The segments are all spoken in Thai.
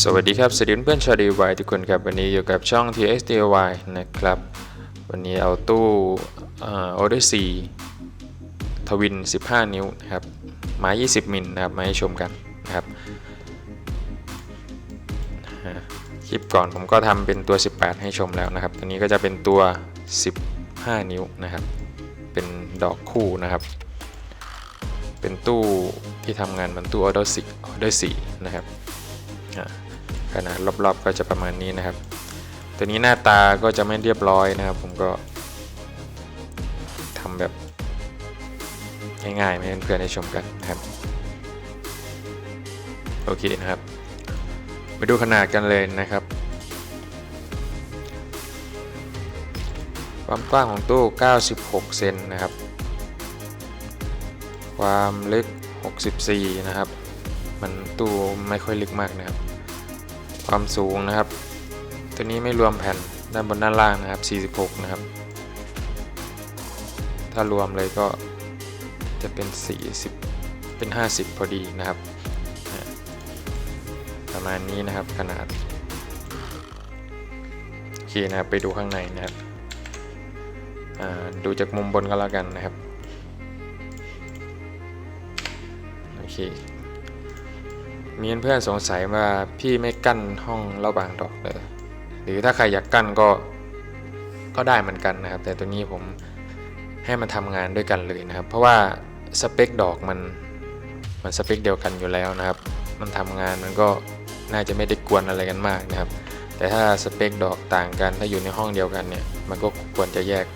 สวัสดีครับสวัสดีเพื่อนชาว DIY ทุกคนครับวันนี้อยู่กับช่อง TX DIY นะครับ วันนี้เอาตู้ออเดอร์ซีทวิน 15 นิ้วนะครับไม้ 20 มิลนะครับมาให้ชมกันนะครับคลิปก่อนผมก็ทำเป็นตัว 18 ให้ชมแล้วนะครับตัวนี้ก็จะเป็นตัว 15 นิ้วนะครับเป็นดอกคู่นะครับเป็นตู้ที่ทำงานเหมือนตู้ออเดอร์สีออเดอร์สีนะครับ ขนาดรอบๆก็จะประมาณนี้นะครับ ตัวนี้หน้าตาก็จะไม่เรียบร้อยนะครับ ผมก็ทำแบบง่ายๆให้เพื่อนๆได้ชมกันนะครับโอเคนะครับมาดูขนาดกันเลยนะครับ ความกว้างของตู้ 96 เซนนะครับ ความลึก 64 นะครับ มันตู้ไม่ค่อยลึกมากนะครับ ความสูงนะครับ ตัวนี้ไม่รวมแผ่นด้านบนด้านล่างนะครับ 46 นะครับ ถ้ารวมเลยก็จะเป็น 40 เป็น 50 พอดีนะครับ ประมาณนี้นะครับขนาดโอเคนะครับไปดูข้างในนะครับดูจากมุมบนก็แล้วกันนะครับ โอเค มีเพื่อนสงสัยว่าพี่ไม่กั้นห้องระหว่างดอกเลย หรือถ้าใครอยากกั้นก็ก็ได้เหมือนกันนะครับ แต่ตัวนี้ผมให้มันทำงานด้วยกันเลยนะครับ เพราะว่าสเปคดอกมันมันสเปคเดียวกันอยู่แล้วนะครับ มันทำงานมันก็น่าจะไม่ได้กวนอะไรกันมากนะครับ แต่ถ้าสเปคดอกต่างกัน ถ้าอยู่ในห้องเดียวกันเนี่ย มันก็ควรจะแยก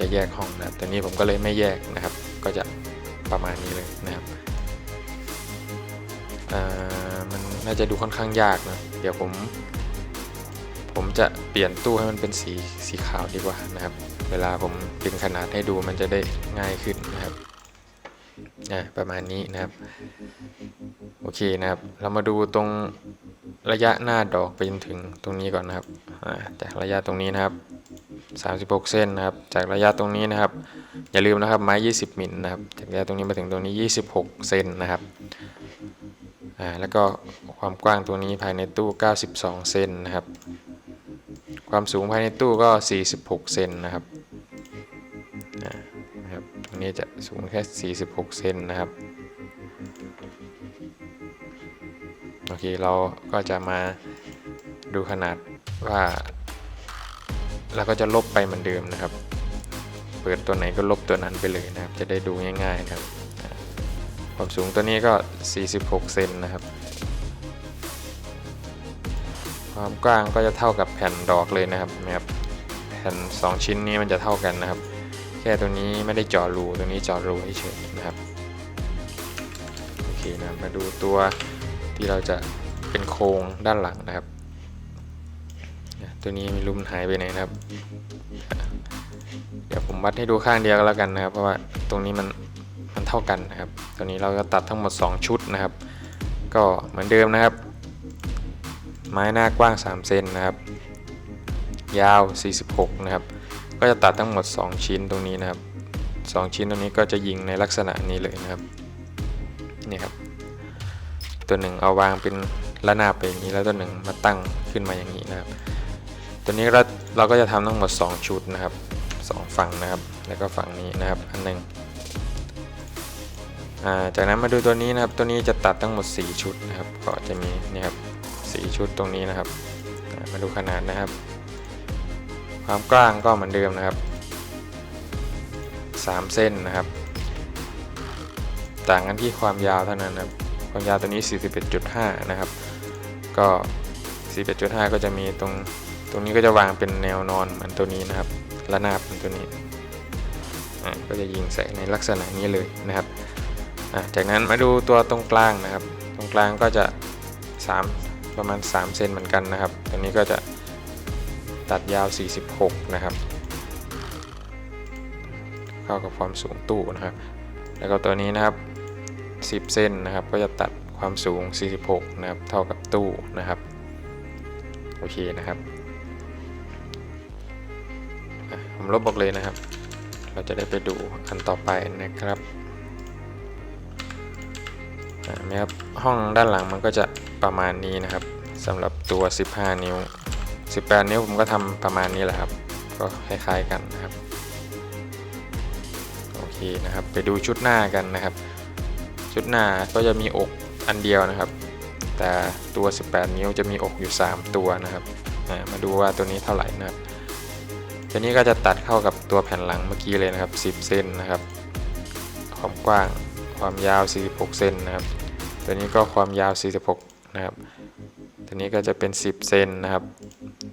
จะแยกห้องนะ แต่นี้ผมก็เลยไม่แยกนะครับ ก็จะประมาณนี้เลยนะครับอ่า น่าจะดูค่อนข้างยากนะเดี๋ยวผม ผมจะเปลี่ยนตู้ให้มันเป็นสีสีขาวดีกว่านะครับ เวลาผมเป็นขนาดให้ดูมันจะได้ง่ายขึ้นนะครับอ่าประมาณนี้นะครับ โอเคนะครับ เรามาดูตรงระยะหน้าดอกไปจนถึงตรงนี้ก่อนนะครับจากระยะตรงนี้นะครับ36 เส้นนะครับ จากระยะตรงนี้นะครับ อย่าลืมนะครับไม้ 20 มิลนะครับ จากระยะตรงนี้มาถึงตรงนี้ 26 เซนนะครับ อ่า แล้วก็ ความกว้างตัวนี้ภายในตู้ 92 เซนนะครับ ความสูงภายในตู้ก็ 46 เซนนะครับนะครับ ตรงนี้จะสูงแค่ 46 เซนนะครับ โอเค เราก็จะมาดูขนาดว่า เราก็จะลบไปเหมือนเดิมนะครับ เปิดตัวไหนก็ลบตัวนั้นไปเลยนะครับ จะได้ดูง่ายๆครับความสูงตัวนี้ก็ 46 เซนนะครับ ความกว้างก็จะเท่ากับแผ่นดอกเลยนะครับนะครับแผ่น 2 ชิ้นนี้มันจะเท่ากันนะครับ แค่ตัวนี้ไม่ได้เจาะรูตัวนี้เจาะรูเฉยๆนะครับโอเคนะมาดูตัวที่เราจะเป็นโครงด้านหลังนะครับ ตัวนี้ม่รู้มันหายไปไหนนะครับ เดี๋ยวผมวัดให้ดูข้างเดียวก็แล้วกันนะครับ เพราะว่าตรงนี้มันมันเท่ากันนะครับ ตัวนี้เราก็ตัดทั้งหมด 2 ชุดนะครับ ก็เหมือนเดิมนะครับ ไม้หน้ากว้าง 3 เซนนะครับ ยาว 46 นะครับ ก็จะตัดทั้งหมด 2 ชิ้นตรงนี้นะครับ 2 ชิ้นตรงนี้ก็จะยิงในลักษณะนี้เลยนะครับ นี่ครับ ตัวหนึ่งเอาวางเป็นระนาบไปอย่างนี้แล้วตัวหนึ่งมาตั้งขึ้นมาอย่างนี้นะครับ ตัวนี้เราเราก็จะทำทั้งหมด 2 ชุดนะครับ 2 ฝั่งนะครับ แล้วก็ฝั่งนี้นะครับ อันหนึ่งจากนั้นมาดูตัวนี้นะครับ ตัวนี้จะตัดทั้งหมด 4 ชุดนะครับ ก็จะมีนี่ครับ 4ชุดตรงนี้นะครับ มาดูขนาดนะครับ ความกว้างก็เหมือนเดิมนะครับ 3 เส้นนะครับ ต่างกันที่ความยาวเท่านั้นนะครับ ความยาวตัวนี้ 41.5 นะครับ ก็ 41.5 ก็จะมีตรงตรงนี้ก็จะวางเป็นแนวนอนเหมือนตัวนี้นะครับระนาบเหมือนตัวนี้ก็จะยิงใส่ในลักษณะนี้เลยนะครับ จากนั้นมาดูตัวตรงกลางนะครับ ตรงกลางก็จะ 3 ประมาณ 3 เซนเหมือนกันนะครับ ตัวนี้ก็จะตัดยาว 46 นะครับ เข้ากับความสูงตู้นะครับ แล้วก็ตัวนี้นะครับ 10 เซนนะครับ ก็จะตัดความสูง 46 นะครับ เท่ากับตู้นะครับ โอเคนะครับ ผมลบบอกเลยนะครับ เราจะได้ไปดูอันต่อไปนะครับนไหมครับห้องด้านหลังมันก็จะ ประมาณนี้นะครับสำหรับตัว 15 นิ้ว 18 นิ้วผมก็ทำประมาณนี้แหละครับ ก็คล้ายๆกันนะครับโอเคนะครับ ไปดูชุดหน้ากันนะครับ ชุดหน้าก็จะมีอกอันเดียวนะครับ แต่ตัว 18 นิ้วจะมีอกอยู่ 3 ตัวนะครับมาดูว่าตัวนี้เท่าไหร่นะครับตัวนี้ก็จะตัดเข้ากับตัวแผ่นหลังเมื่อกี้เลยนะครับ 10เซนนะครับ ความกว้างความยาว 46เซนนะครับ ตัวนี้ก็ความยาว 46 นะครับ ตัวนี้ก็จะเป็น 10 เซนนะครับ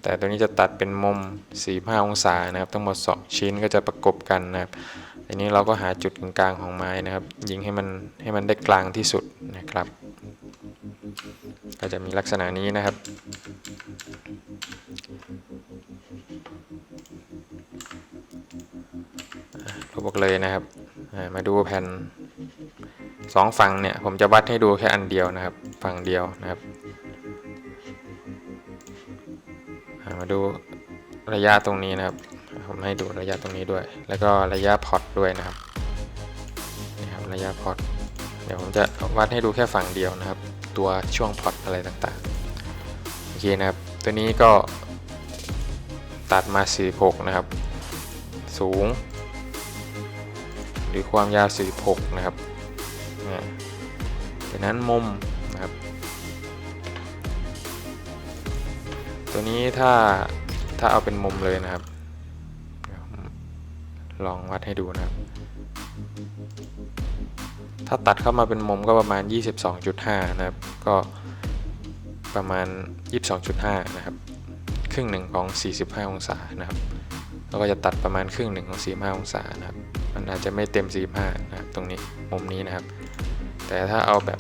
แต่ตัวนี้จะตัดเป็นมุม 45 องศานะครับ ทั้งหมด 2 ชิ้นก็จะประกบกันนะครับทีนี้เราก็หาจุดกลางของไม้นะครับ ยิงให้มันให้มันได้กลางที่สุดนะครับ ก็จะมีลักษณะนี้นะครับรบอกเลยนะครับ มาดูแผ่นสองฝั่งเนี่ย ผมจะวัดให้ดูแค่อันเดียวนะครับ ฝั่งเดียวนะครับ มาดูระยะตรงนี้นะครับ ผมให้ดูระยะตรงนี้ด้วย แล้วก็ระยะพอร์ตด้วยนะครับนี่ครับระยะพอร์ตเดี๋ยวผมจะวัดให้ดูแค่ฝั่งเดียวนะครับ ตัวช่วงพอร์ตอะไรต่างๆ โอเคนะครับ ตัวนี้ก็ตัดมา 46 นะครับ สูง หรือความยาว 46 นะครับจากนั้นมุม ตัวนี้ถ้าถ้าเอาเป็นมุมเลยนะครับ ลองวัดให้ดูนะครับ ถ้าตัดเข้ามาเป็นมุมก็ประมาณ 22.5 นะครับ ก็ประมาณ 22.5 นะครับ ครึ่งหนึ่งของ 45 องศานะครับแล้วก็จะตัดประมาณครึ่งหนึ่งของ 45 องศานะครับ มันอาจจะไม่เต็ม 45 นะครับ ตรงนี้มุมนี้นะครับ แต่ถ้าเอาแบบ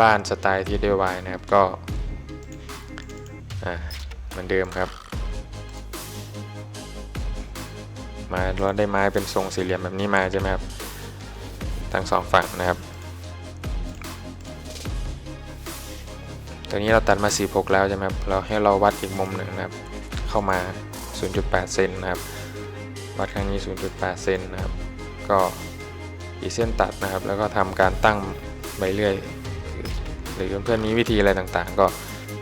บ้านๆสไตล์ TDY นะครับก็ อ่าเหมือนเดิมครับ มาเราได้ไม้เป็นทรงสี่เหลี่ยมแบบนี้มาใช่ไหมครับ ทั้งสองฝั่งนะครับตัวนี้เราตัดมา 46 แล้วใช่ไหมครับเราให้เราวัดอีกมุมหนึ่งนะครับ เข้ามา 0.8 เซนนะครับ วัดครั้งนี้ 0.8 เซนนะครับ ก็อีกเส้นตัดนะครับ แล้วก็ทำการตั้งใบเลื่อย หรือเพื่อนๆมีวิธีอะไรต่างๆ ก็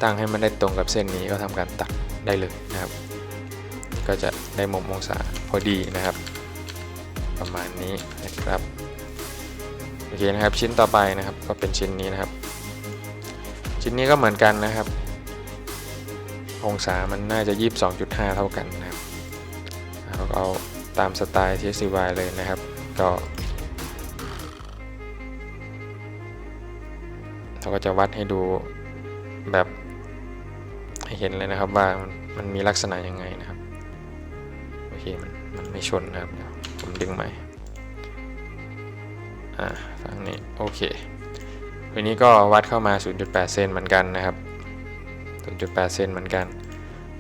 ตั้งให้มันได้ตรงกับเส้นนี้ก็ทำการตัดได้เลยนะครับ ก็จะได้มุมองศาพอดีนะครับ ประมาณนี้นะครับโอเคนะครับชิ้นต่อไปนะครับก็เป็นชิ้นนี้นะครับ ชิ้นนี้ก็เหมือนกันนะครับ องศามันน่าจะ 22.5 เท่ากันนะครับเราเอาตามสไตล์ TSCY เลยนะครับ ก็เราก็จะวัดให้ดูแบบ ให้เห็นเลยนะครับว่ามันมีลักษณะยังไงนะครับโอเคมันมันไม่ชนนะครับเดี๋ยวผมดึงใหม่อ่าฝั่งนี้โอเคทีนี้ก็วัดเข้ามา 0.8 เซนเหมือนกันนะครับ 0.8 เซนเหมือนกัน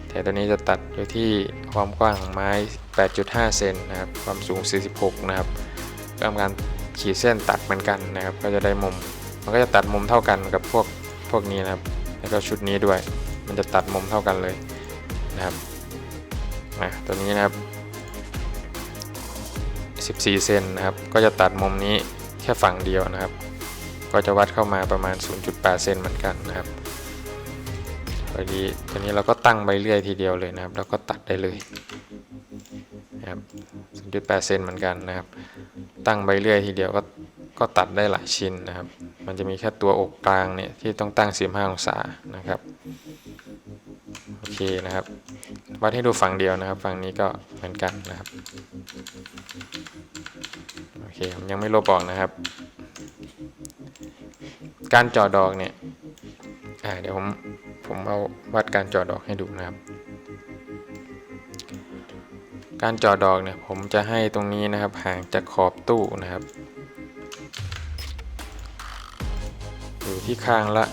แต่ตัวนี้จะตัดอยู่ที่ความกว้างของไม้ 8.5 เซนนะครับ ความสูง 46 นะครับก็ทำการขีดเส้นตัดเหมือนกันนะครับ ก็จะได้มุม มันก็จะตัดมุมเท่ากันกับพวกพวกนี้นะครับ แล้วก็ชุดนี้ด้วย มันจะตัดมุมเท่ากันเลยนะครับอะตัวนี้นะครับ 14 เซนนะครับ ก็จะตัดมุมนี้แค่ฝั่งเดียวนะครับ ก็จะวัดเข้ามาประมาณ 0.8 เซนเหมือนกันนะครับพอดีตัวนี้เราก็ตั้งใบเลื่อยทีเดียวเลยนะครับ แล้วก็ตัดได้เลยนะครับ0.8 เซนเหมือนกันนะครับ ตั้งใบเลื่อยทีเดียวก็ก็ตัดได้หลายชิ้นนะครับ มันจะมีแค่ตัวอกกลางเนี่ยที่ต้องตั้ง45องศานะครับ อเคนะครับวัดให้ดูฝั่งเดียวนะครับ ฝั่งนี้ก็เหมือนกันนะครับโอเคผมยังไม่ลบออกนะครับ การจาะดอกเนี่ยเดี๋ยวผมผมเอาวัดการจาะดอกให้ดูนะครับ การจาะดอกเนี่ยผมจะให้ตรงนี้นะครับห่างจากขอบตู้นะครับอยู่ที่ข้างละ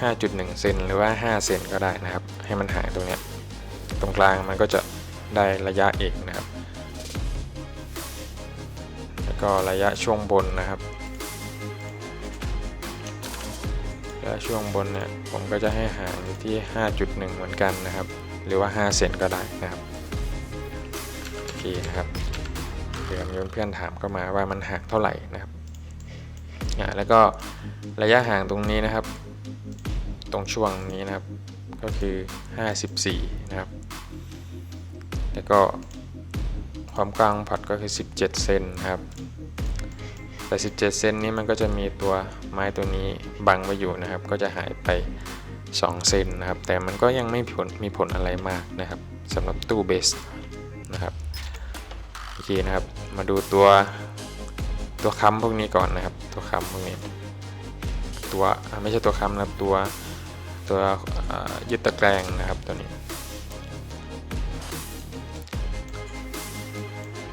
5.1 เซนหรือว่า 5 เซนก็ได้นะครับ ให้มันห่างตรงเนี้ยตรงกลางมันก็จะได้ระยะเอกนะครับ แล้วก็ระยะช่วงบนนะครับระยะช่วงบนเนี่ยผมก็จะให้ห่างอยู่ที่ 5.1 เหมือนกันนะครับ หรือว่า 5 เซนก็ได้นะครับโอเคนะครับเผื่อมีเพื่อนถามเข้ามาว่ามันห่างเท่าไหร่นะครับอ่าแล้วก็ระยะห่างตรงนี้นะครับ ตรงช่วงนี้นะครับก็คือ 54 นะครับ แล้วก็ความกว้างพอร์ตก็คือ 17 เซนนะครับ แต่ 17 เซนนี้มันก็จะมีตัวไม้ตัวนี้บังไว้อยู่นะครับ ก็จะหายไป 2 เซนนะครับ แต่มันก็ยังไม่ผลมีผลอะไรมากนะครับสำหรับตู้เบสนะครับ โอเคนะครับ มาดูตัวตัวค้ำพวกนี้ก่อนนะครับ ตัวค้ำพวกนี้ ตัวไม่ใช่ตัวค้ำนะครับตัว ตัวยึดตะแกรงนะครับตัวนี้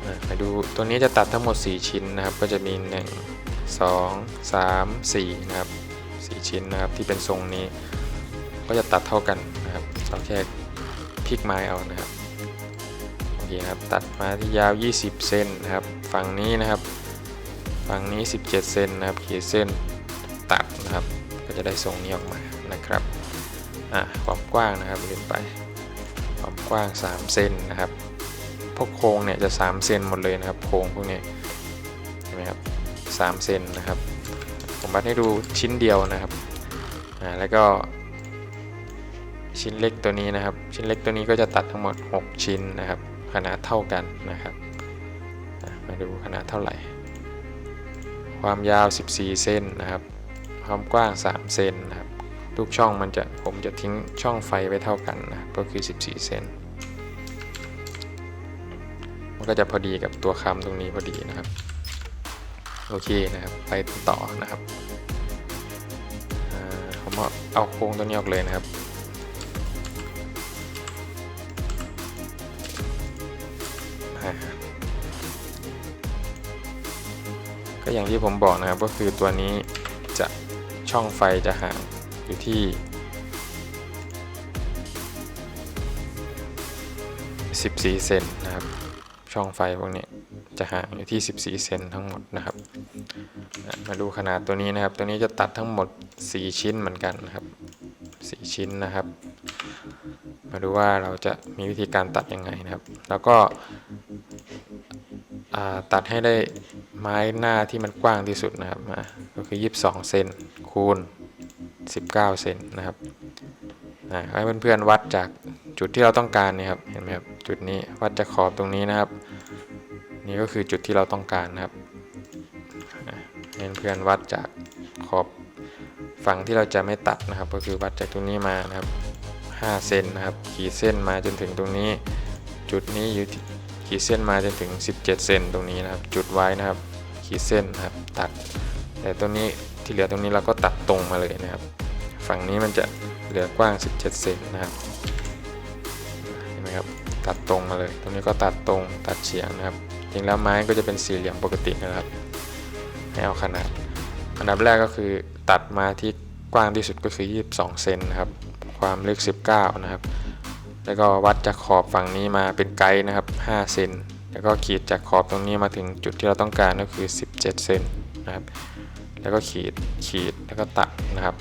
อะมาดูตัวนี้จะตัดทั้งหมด 4 ชิ้นนะครับ ก็จะมี 1 2 3 4 นะครับ 4 ชิ้นนะครับที่เป็นทรงนี้ ก็จะตัดเท่ากันนะครับเราแค่พลิกไม้เอานะครับโอเคครับตัดมาที่ยาว 20 เซนนะครับฝั่งนี้นะครับฝั่งนี้ 17 เซนนะครับขีดเส้นตัดนะครับ ก็จะได้ทรงนี้ออกมานะครับ อะความกว้างนะครับลืมไป ความกว้าง 3 เซนนะครับ พวกโครงเนี่ยจะ 3 เซนหมดเลยนะครับ โครงพวกนี้เห็นไหมครับ3เซนนะครับ ผมวัดให้ดูชิ้นเดียวนะครับอ่าแล้วก็ชิ้นเล็กตัวนี้นะครับ ชิ้นเล็กตัวนี้ก็จะตัดทั้งหมด 6 ชิ้นนะครับ ขนาดเท่ากันนะครับมาดูขนาดเท่าไหร่ ความยาว 14เซนนะครับ ความกว้าง 3 เซนนะครับ ทุกช่องมันจะผมจะทิ้งช่องไฟไว้เท่ากันนะก็คือ 14 เซนมันก็จะพอดีกับตัวคำตรงนี้พอดีนะครับ โอเคนะครับ ไปต่อนะครับผมเอาโครงตัวนี้ออกเลยนะครับก็อย่างที่ผมบอกนะครับก็คือตัวนี้จะช่องไฟจะห่าง อยู่ที่ 14 เซนนะครับ ช่องไฟพวกนี้จะห่างอยู่ที่ 14 เซนทั้งหมดนะครับ มาดูขนาดตัวนี้นะครับ ตัวนี้จะตัดทั้งหมด 4 ชิ้นเหมือนกันนะครับ 4 ชิ้นนะครับ มาดูว่าเราจะมีวิธีการตัดยังไงนะครับ แล้วก็ตัดให้ได้ไม้หน้าที่มันกว้างที่สุดนะครับมาก็คือ 22 เซนคูณ 19 เซนนะครับให้เพื่อนๆวัดจากจุดที่เราต้องการนี่ครับเห็นไหมครับจุดนี้วัดจากขอบตรงนี้นะครับ นี่ก็คือจุดที่เราต้องการนะครับให้เพื่อนๆวัดจากขอบฝั่งที่เราจะไม่ตัดนะครับ ก็คือวัดจากตรงนี้มานะครับ5เซนนะครับขีดเส้นมาจนถึงตรงนี้ จุดนี้อยู่ขีดเส้นมาจนถึง 17 เซนตรงนี้นะครับ จุดไว้นะครับ ขีดเส้นนะครับตัด แต่ตรงนี้ ที่เหลือตรงนี้เราก็ตัดตรงมาเลยนะครับ ฝั่งนี้มันจะเหลือกว้าง 17 เซนนะครับเห็นไหมครับตัดตรงมาเลย ตรงนี้ก็ตัดตรงตัดเฉียงนะครับจริงแล้วไม้ก็จะเป็นสี่เหลี่ยมปกตินะครับให้เอาขนาด อันดับแรกก็คือตัดมาที่กว้างที่สุดก็คือ 22 เซนนะครับ ความลึก 19 นะครับ แล้วก็วัดจากขอบฝั่งนี้มาเป็นไกด์นะครับ 5 เซน แล้วก็ขีดจากขอบตรงนี้มาถึงจุดที่เราต้องการก็คือ 17 เซนนะครับ แล้วก็ขีดขีดแล้วก็ตัดนะครับ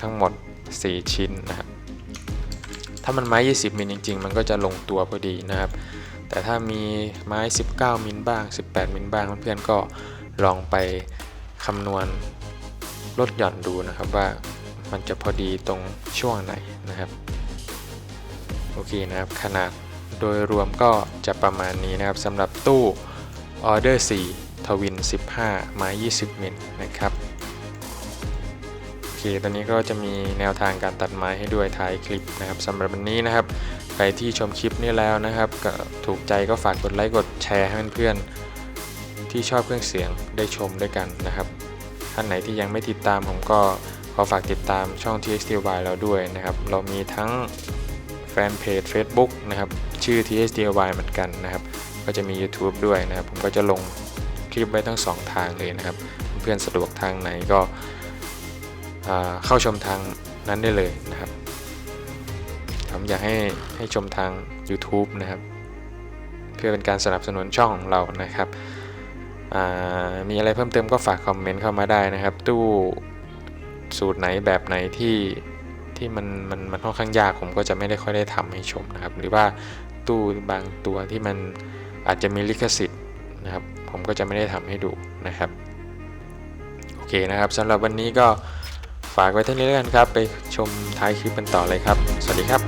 ทั้งหมด 4 ชิ้นนะครับ ถ้ามันไม้ 20มิลจริง ๆ มันก็จะลงตัวพอดีนะครับ แต่ถ้ามีไม้ 19มิลบ้าง 18มิลบ้างเพื่อนๆก็ลองไปคำนวณลดหย่อนดูนะครับว่ามันจะพอดีตรงช่วงไหนนะครับโอเคนะครับขนาดโดยรวมก็จะประมาณนี้นะครับสำหรับตู้ออเดอร์4 ทวิน 15 ไม้ 20มิลนะครับโอเคตอนนี้ก็จะมีแนวทางการตัดไม้ให้ด้วยท้ายคลิปนะครับสำหรับวันนี้นะครับ ใครที่ชมคลิปนี้แล้วนะครับก็ถูกใจก็ฝากกดไลค์กดแชร์ให้เพื่อนๆที่ชอบเครื่องเสียงได้ชมด้วยกันนะครับท่านไหนที่ยังไม่ติดตามผมก็ขอฝากติดตามช่อง TXTY เราด้วยนะครับ เรามีทั้งแฟนเพจ Facebook นะครับ ชื่อ TSDY เหมือนกันนะครับ ก็จะมี YouTube ด้วยนะครับ ผมก็จะลง ลิปไว้ทั้ง 2 ทางเลยนะครับ เพื่อนสะดวกทางไหนก็เข้าชมทางนั้นได้เลยนะครับผมอยากให้ให้ชมทาง YouTube นะครับ เพื่อเป็นการสนับสนุนช่องของเรานะครับมีอะไรเพิ่มเติมก็ฝากคอมเมนต์เข้ามาได้นะครับ ตู้สูตรไหนแบบไหนที่ที่มันมันมันค่อนข้างยากผมก็จะไม่ได้ค่อยได้ทำให้ชมนะครับ หรือว่าตู้บางตัวที่มันอาจจะมีลิขสิทธิ์นะครับ ผมก็จะไม่ได้ทำให้ดูนะครับ โอเคนะครับสำหรับวันนี้ก็ฝากไว้เท่านี้แล้วกันครับ ไปชมท้ายคลิปกันต่อเลยครับ สวัสดีครับ